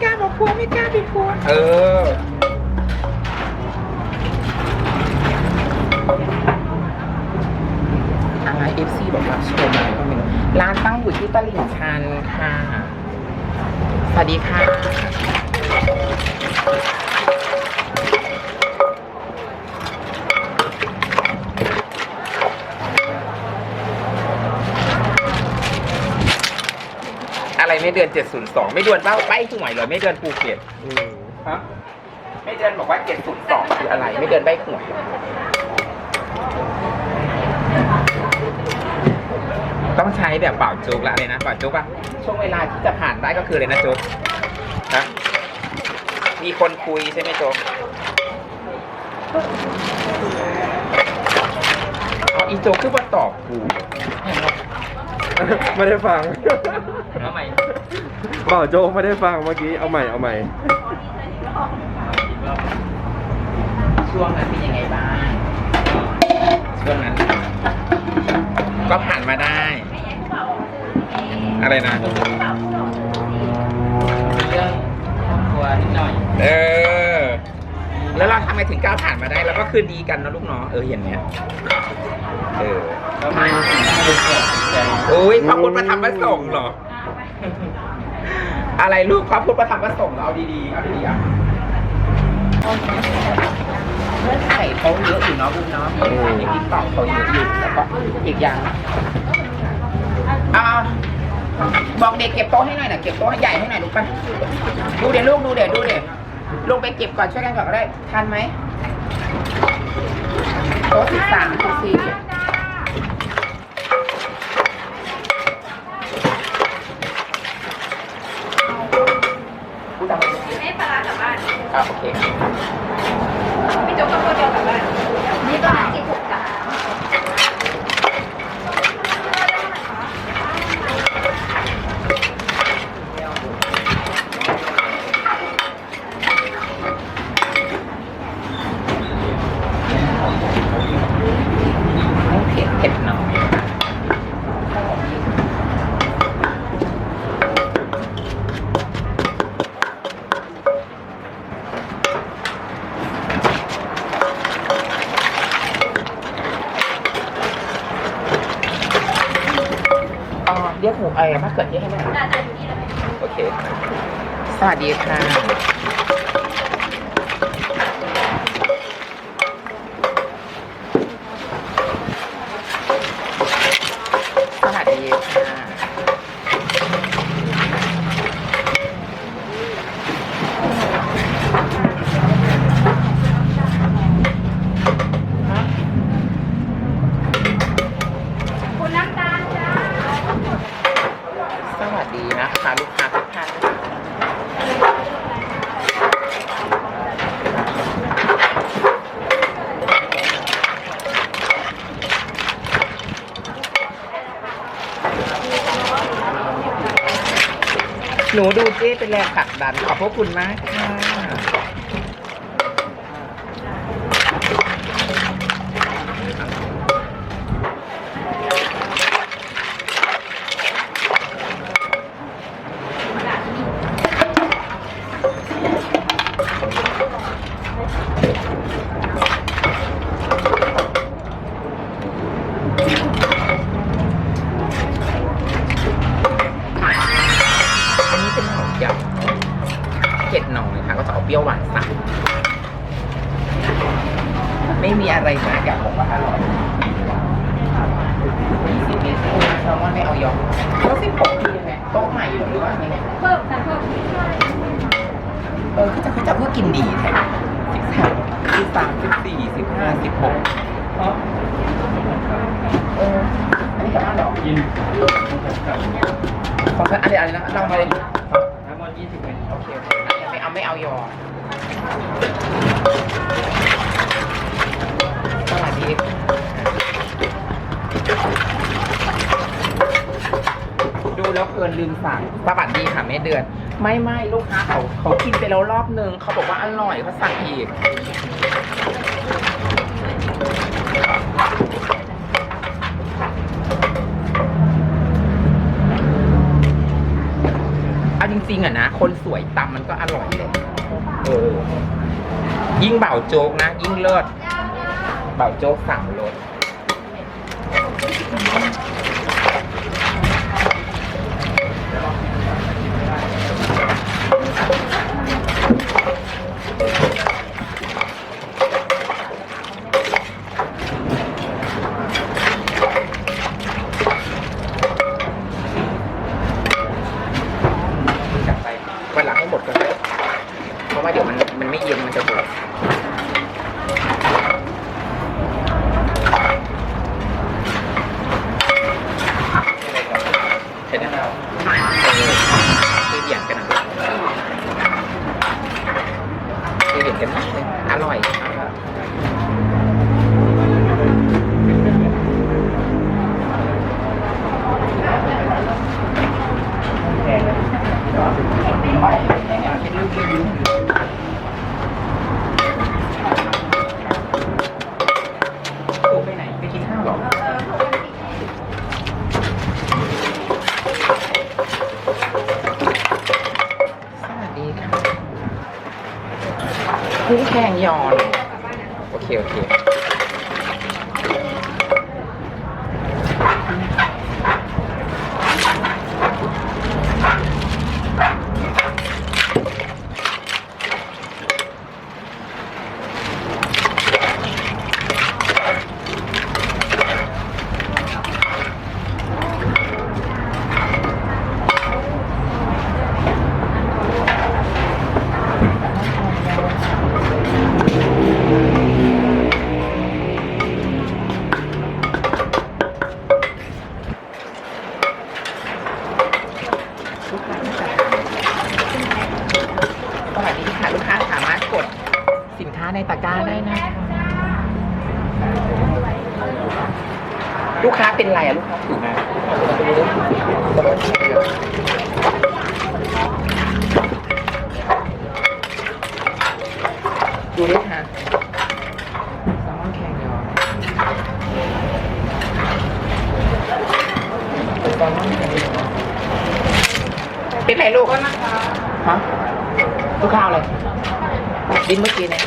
ไม่กล้าบอกผัวไม่กล้าปิดผัวเอออะไรเอฟซีบอกว่าชมอะไรก็ไม่รู้ร้านตั้งอยู่ที่ตลิ่งชันค่ะ สวัสดีค่ะ อะไรไม่ เดือน 702 ไม่เดือนเบ้าใบหวยเหรอไม่เดือนภูเก็ตฮะไม่เดือนบอกว่า 702 คืออะไร ไม่เดือนใบหวยเหรอต้องใช้แบบเป่าจุกละเลยนะเป่าจุกอะช่วงเวลาที่จะผ่านได้ก็คือเลยนะจุกฮะมีคนคุยใช่ไหมจุกเอาอีโจกคือว่าตอบกู ไม่ได้ฟังเอาใหมเปล่าโจกไม่ได้ฟังเมื่อกี้ เอาใหม่เอาใหม่ ช่วงนั้นเป็นยังไงบ้าง ช่วงนั้น ก็ผ่านมาได้ อะไรนะ แล้วเราทำไงถึงก้าวผ่านมาได้ แล้วก็คืนดีกันนะลูกเนาะเออเห็นเนี้ยเออก็มีสิ่งที่เป็นเกิดใจอุ้ยพระพุทธประธรรมประสงค์เหรอ อะไรลูกพระพุทธประธรรมประสงค์เหรอเอาดีๆเอาดีๆอะเงื่อนไขเขาเยอะอยู่เนาะลูกเนาะมีในติ๊กต็อกเขาเยอะอยู่แล้วก็อีกอย่างอ่าบอกเด็กเก็บโต๊ะให้หน่อยนะเก็บโต๊ะให้ใหญ่ให้หน่อยลูกไปดูเดี๋ยวลูกดูเดี๋ยวดูเดี๋ยว ลงไปเก็บก่อนช่วยกันก่อนก็ได้ทันไหมโต๊ะสิบสามสิบสี่พูดดังเลยให้ปลาร้ากลับบ้านอะโอเคพี่โจ๊กกับโคเดียวกลับบ้าน นี่ก็หากินถูกจ้ะ ไม่เผ็ดเผ็ดหน่อยอ๋อ เรียกหมูไอ้มะเขือเทศให้หน่อยน่าจะอยู่นี่แล้วไหมโอเค สวัสดีค่ะ สวัสดีค่ะ คุณน้ำตาลจ้า สวัสดีนะคะลูกค้าทุกท่านค่ะ หนูดูเจ๊เป็นแรงผลักดันขอบพระคุณมากค่ะ รี้ยวหวานสักไม่มีอะไรมากอยากบอกว่าอร่อยยี่สิบเมตรแซลมอนไม่เอายอมแล้วสิบหกทียังไงโต๊ะใหม่เหรอหรือว่ายังไงเพิ่มแต่เพิ่มเออคือจะคือจะเพื่อกินดีแท้สิบสามสิบสามสิบสี่สิบห้าสิบหกเอออันนี้กลับบ้านเหรอยินของฉันอะไรอะไรนะเรามาเลยทั้งหมดยี่สิบเอ็ดโอเคโอเคไม่ เอาไม่เอายอสวัสดีดูแล้วเพลินลืมสั่งสวัสดีค่ะแม่เดือน ไม่ไม่ลูกค้าเขาเขากินไปแล้วรอบนึงเขาบอกว่าอร่อยเขาสั่งอีก เอา จริงๆอะนะ คนสวยตำมันก็อร่อยเลยเออ ยิ่งเบาโจ๊กนะ ยิ่งเลิศเบาโจ๊กสั่งรสกลับไปวันหลังให้หมดกันเลย เแข่งยอน โอเค โอเค ในตะกร้าได้นะ ลูกค้าเป็นไรอะลูกค้าถือมาดูดิค่ะแซลมอนแข็งยอแซลมอนแข็งยอเป็นไรลูกฮะลูกค้าเอาอะไรดินเมื่อกี้เนี่ย